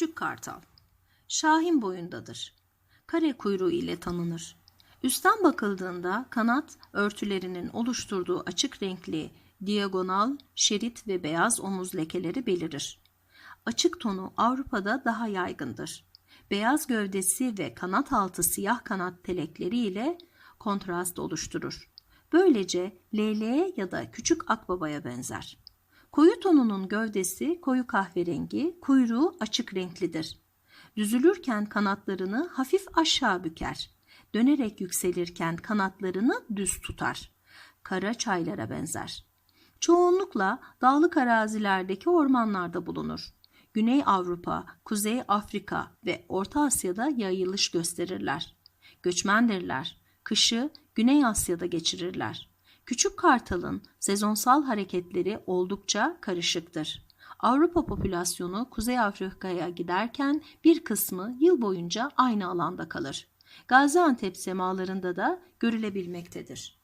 Küçük kartal. Şahin boyundadır. Kare kuyruğu ile tanınır. Üstten bakıldığında kanat örtülerinin oluşturduğu açık renkli diagonal, şerit ve beyaz omuz lekeleri belirir. Açık tonu Avrupa'da daha yaygındır. Beyaz gövdesi ve kanat altı siyah kanat telekleri ile kontrast oluşturur. Böylece leyleğe ya da küçük akbabaya benzer. Koyu tonunun gövdesi koyu kahverengi, kuyruğu açık renklidir. Düzülürken kanatlarını hafif aşağı büker. Dönerek yükselirken kanatlarını düz tutar. Kara çaylara benzer. Çoğunlukla dağlık arazilerdeki ormanlarda bulunur. Güney Avrupa, Kuzey Afrika ve Orta Asya'da yayılış gösterirler. Göçmendirler. Kışı Güney Asya'da geçirirler. Küçük kartalın sezonsal hareketleri oldukça karışıktır. Avrupa popülasyonu Kuzey Afrika'ya giderken bir kısmı yıl boyunca aynı alanda kalır. Gaziantep semalarında da görülebilmektedir.